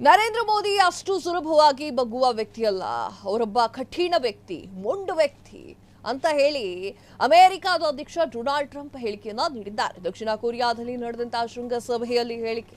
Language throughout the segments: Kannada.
ನರೇಂದ್ರ ಮೋದಿ ಅಷ್ಟು ಸುಲಭವಾಗಿ ಬಗ್ಗುವ ವ್ಯಕ್ತಿಯಲ್ಲ. ಅವರೊಬ್ಬ ಕಠಿಣ ವ್ಯಕ್ತಿ, ಮೊಂಡು ವ್ಯಕ್ತಿ ಅಂತ ಹೇಳಿ ಅಮೆರಿಕಾದ ಅಧ್ಯಕ್ಷ ಡೊನಾಲ್ಡ್ ಟ್ರಂಪ್ ಹೇಳಿಕೆಯನ್ನ ನೀಡಿದ್ದಾರೆ. ದಕ್ಷಿಣ ಕೊರಿಯಾದಲ್ಲಿ ನಡೆದಂತಹ ಶೃಂಗಸಭೆಯಲ್ಲಿ ಹೇಳಿಕೆ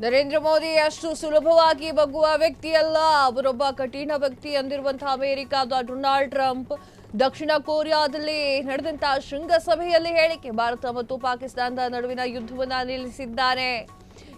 ನರೇಂದ್ರ ಮೋದಿ ಅಷ್ಟು ಸುಲಭವಾಗಿ ಬಗ್ಗುವ ವ್ಯಕ್ತಿಯಲ್ಲ. ಅವರೊಬ್ಬ ಕಠಿಣ ವ್ಯಕ್ತಿ ಅಂದಿರುವಂತಹ ಅಮೆರಿಕದ ಡೊನಾಲ್ಡ್ ಟ್ರಂಪ್. ದಕ್ಷಿಣ ಕೊರಿಯಾದಲ್ಲಿ ನಡೆದಂತಹ ಶೃಂಗಸಭೆಯಲ್ಲಿ ಹೇಳಿಕೆ, ಭಾರತ ಮತ್ತು ಪಾಕಿಸ್ತಾನದ ನಡುವಿನ ಯುದ್ಧವನ್ನು ನಿಲ್ಲಿಸಿದ್ದಾರೆ.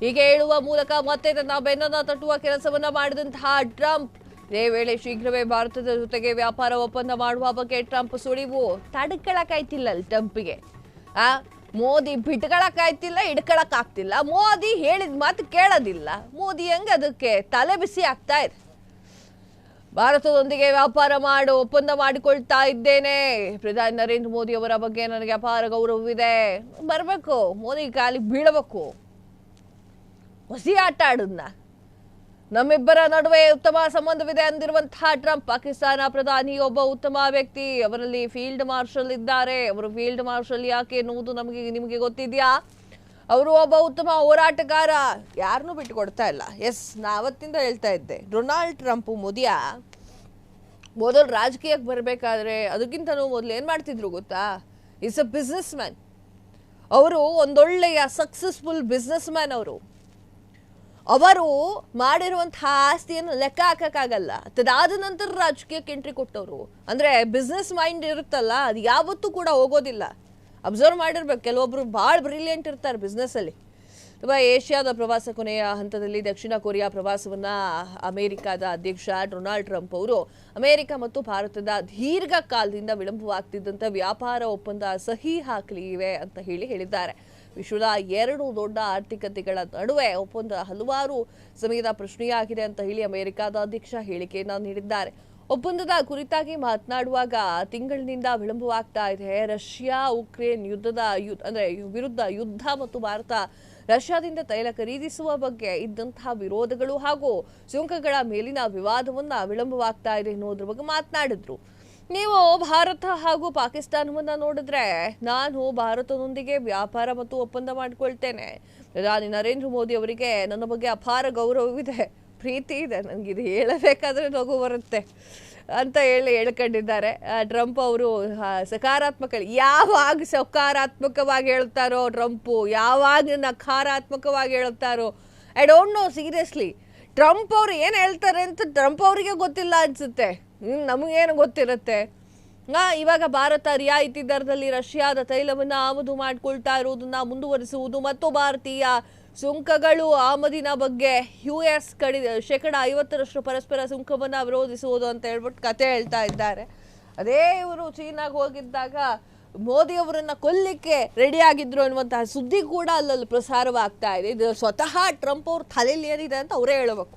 ಹೀಗೆ ಹೇಳುವ ಮೂಲಕ ಮತ್ತೆ ತನ್ನ ಬೆನ್ನನ್ನ ತಟ್ಟುವ ಕೆಲಸವನ್ನ ಮಾಡಿದಂತಹ ಟ್ರಂಪ್. ಇದೇ ವೇಳೆ ಶೀಘ್ರವೇ ಭಾರತದ ಜೊತೆಗೆ ವ್ಯಾಪಾರ ಒಪ್ಪಂದ ಮಾಡುವ ಬಗ್ಗೆ ಟ್ರಂಪ್ ಸುಳಿವು ತಡ್ಕೊಳಕಾಯ್ತಿಲ್ಲ ಟ್ರಂಪ್ಗೆ. ಆ ಮೋದಿ ಬಿಟ್ಕೊಳಕ್ಕಾಯ್ತಿಲ್ಲ ಹಿಡ್ಕೊಳಕ್ ಆಗ್ತಿಲ್ಲ ಮೋದಿ ಹೇಳಿದ ಮಾತು ಕೇಳೋದಿಲ್ಲ. ಮೋದಿ ಹೆಂಗೆ ಅದಕ್ಕೆ ತಲೆ ಬಿಸಿ ಆಗ್ತಾ ಇದೆ? ಭಾರತದೊಂದಿಗೆ ವ್ಯಾಪಾರ ಮಾಡು, ಒಪ್ಪಂದ ಮಾಡಿಕೊಳ್ತಾ ಇದ್ದೇನೆ. ಪ್ರಧಾನಿ ನರೇಂದ್ರ ಮೋದಿ ಅವರ ಬಗ್ಗೆ ನನಗೆ ಅಪಾರ ಗೌರವವಿದೆ. ಬರಬೇಕು, ಮೋದಿ ಕಾಲಿಗೆ ಬೀಳಬೇಕು. ಹೊಸಿ ಆಟ ಆಡುದ್ನ. ನಮ್ಮಿಬ್ಬರ ನಡುವೆ ಉತ್ತಮ ಸಂಬಂಧವಿದೆ ಅಂದಿರುವಂತಹ ಟ್ರಂಪ್. ಪಾಕಿಸ್ತಾನ ಪ್ರಧಾನಿ ಒಬ್ಬ ಉತ್ತಮ ವ್ಯಕ್ತಿ. ಅವರಲ್ಲಿ ಫೀಲ್ಡ್ ಮಾರ್ಷಲ್ ಇದ್ದಾರೆ. ಅವರು ಫೀಲ್ಡ್ ಮಾರ್ಷಲ್ ಯಾಕೆ ಎನ್ನುವುದು ನಮಗೆ, ನಿಮಗೆ ಗೊತ್ತಿದೆಯಾ? ಅವರು ಒಬ್ಬ ಉತ್ತಮ ಹೋರಾಟಗಾರ. ಯಾರನ್ನೂ ಬಿಟ್ಟು ಕೊಡ್ತಾ ಇಲ್ಲ. ಎಸ್ ನಾ ಅವತ್ತಿಂದ ಹೇಳ್ತಾ ಇದ್ದೆ. ಡೊನಾಲ್ಡ್ ಟ್ರಂಪ್ ಮೋದಿಯ ಮೊದಲು ರಾಜಕೀಯಕ್ಕೆ ಬರಬೇಕಾದ್ರೆ ಅದಕ್ಕಿಂತನೂ ಮೊದಲು ಏನು ಮಾಡ್ತಿದ್ರು ಗೊತ್ತಾ? ಇಸ್ ಅ ಬಿಸ್ನೆಸ್ ಮ್ಯಾನ್ ಅವರು ಒಂದೊಳ್ಳೆಯ ಸಕ್ಸಸ್ಫುಲ್ ಬಿಸ್ನೆಸ್ ಮ್ಯಾನ್ ಅವರು. ಅವರು ಮಾಡಿರುವಂತಹ ಆಸ್ತಿಯನ್ನು ಲೆಕ್ಕ ಹಾಕಕ್ಕಾಗಲ್ಲ. ಅದಾದ ನಂತರ ರಾಜಕೀಯಕ್ಕೆ ಎಂಟ್ರಿ ಕೊಟ್ಟವರು. ಅಂದ್ರೆ ಬಿಸ್ನೆಸ್ ಮೈಂಡ್ ಇರುತ್ತಲ್ಲ, ಅದು ಯಾವತ್ತೂ ಕೂಡ ಹೋಗೋದಿಲ್ಲ. ಅಬ್ಸರ್ವ್ ಮಾಡಿರ್ಬೇಕು. ಕೆಲವೊಬ್ರು ಭಾಳ ಬ್ರಿಲಿಯಂಟ್ ಇರ್ತಾರೆ ಅಲ್ಲಿ. ತುಂಬ ಏಷ್ಯಾದ ಪ್ರವಾಸ ಕೊನೆಯ ಹಂತದಲ್ಲಿ ದಕ್ಷಿಣ ಕೊರಿಯಾ ಪ್ರವಾಸವನ್ನ ಅಮೆರಿಕದ ಅಧ್ಯಕ್ಷ ಡೊನಾಲ್ಡ್ ಟ್ರಂಪ್ ಅವರು ಅಮೆರಿಕ ಮತ್ತು ಭಾರತದ ದೀರ್ಘಕಾಲದಿಂದ ವಿಳಂಬವಾಗ್ತಿದ್ದಂಥ ವ್ಯಾಪಾರ ಒಪ್ಪಂದ ಸಹಿ ಹಾಕಲಿವೆ ಅಂತ ಹೇಳಿ ಹೇಳಿದ್ದಾರೆ. ವಿಶ್ವದ ಎರಡು ದೊಡ್ಡ ಆರ್ಥಿಕತೆಗಳ ನಡುವೆ ಒಪ್ಪಂದ ಹಲವಾರು ಸಮಯದ ಪ್ರಶ್ನೆಯಾಗಿದೆ ಅಂತ ಹೇಳಿ ಅಮೆರಿಕದ ಅಧ್ಯಕ್ಷ ಹೇಳಿಕೆಯನ್ನು ನೀಡಿದ್ದಾರೆ. ಒಪ್ಪಂದದ ಕುರಿತಾಗಿ ಮಾತನಾಡುವಾಗ ತಿಂಗಳಿನಿಂದ ವಿಳಂಬವಾಗ್ತಾ ಇದೆ. ರಷ್ಯಾ ಉಕ್ರೇನ್ ಯುದ್ಧದ ಅಂದ್ರೆ ವಿರುದ್ಧ ಯುದ್ಧ ಮತ್ತು ಭಾರತ ರಷ್ಯಾದಿಂದ ತೈಲ ಖರೀದಿಸುವ ಬಗ್ಗೆ ಇದ್ದಂತಹ ವಿರೋಧಗಳು ಹಾಗೂ ಸುಂಕಗಳ ಮೇಲಿನ ವಿವಾದವನ್ನ ವಿಳಂಬವಾಗ್ತಾ ಇದೆ ಎನ್ನುವುದ್ರ ಬಗ್ಗೆ ಮಾತನಾಡಿದ್ರು. ನೀವು ಭಾರತ ಹಾಗೂ ಪಾಕಿಸ್ತಾನವನ್ನು ನೋಡಿದ್ರೆ ನಾನು ಭಾರತದೊಂದಿಗೆ ವ್ಯಾಪಾರ ಮತ್ತು ಒಪ್ಪಂದ ಮಾಡಿಕೊಳ್ತೇನೆ. ಪ್ರಧಾನಿ ನರೇಂದ್ರ ಮೋದಿ ಅವರಿಗೆ ನನ್ನ ಬಗ್ಗೆ ಅಪಾರ ಗೌರವವಿದೆ. ಪ್ರೀತಿ ಇದೆ ನನಗೆ, ಇದು ಹೇಳಬೇಕಾದ್ರೆ ನಗು ಬರುತ್ತೆ ಅಂತ ಹೇಳಿ ಹೇಳ್ಕೊಂಡಿದ್ದಾರೆ. ಟ್ರಂಪ್ ಅವರು ಸಕಾರಾತ್ಮಕ, ಯಾವಾಗ ಸಕಾರಾತ್ಮಕವಾಗಿ ಹೇಳ್ತಾರೋ ಟ್ರಂಪು, ಯಾವಾಗ ನಕಾರಾತ್ಮಕವಾಗಿ ಹೇಳ್ತಾರೋ I don't know seriously Trump ಅವರು ಏನು ಹೇಳ್ತಾರೆ ಅಂತ ಟ್ರಂಪ್ ಅವರಿಗೆ ಗೊತ್ತಿಲ್ಲ ಅನ್ಸುತ್ತೆ. ನಮಗೇನು ಗೊತ್ತಿರುತ್ತೆ? ಇವಾಗ ಭಾರತ ರಿಯಾಯಿತಿ ದರದಲ್ಲಿ ರಷ್ಯಾದ ತೈಲವನ್ನು ಆಮದು ಮಾಡಿಕೊಳ್ತಾ ಇರುವುದನ್ನು ಮುಂದುವರಿಸುವುದು ಮತ್ತು ಭಾರತೀಯ ಸುಂಕಗಳು ಆಮದಿನ ಬಗ್ಗೆ ಯು ಎಸ್ ಕಡಿ, ಶೇಕಡ ಐವತ್ತರಷ್ಟು ಪರಸ್ಪರ ಸುಂಕವನ್ನು ವಿರೋಧಿಸುವುದು ಅಂತ ಹೇಳ್ಬಿಟ್ಟು ಕತೆ ಹೇಳ್ತಾ ಇದ್ದಾರೆ. ಅದೇ ಇವರು ಚೀನಾಗೆ ಹೋಗಿದ್ದಾಗ ಮೋದಿ ಅವರನ್ನ ಕೊಲ್ಲಿಕ್ಕೆ ರೆಡಿ ಆಗಿದ್ರು ಅನ್ನುವಂತಹ ಸುದ್ದಿ ಕೂಡ ಅಲ್ಲಲ್ಲಿ ಪ್ರಸಾರವಾಗ್ತಾ ಇದೆ. ಇದು ಸ್ವತಃ ಟ್ರಂಪ್ ಅವ್ರ ತಲೆಯಲ್ಲಿ ಏನಿದೆ ಅಂತ ಅವರೇ ಹೇಳಬೇಕು.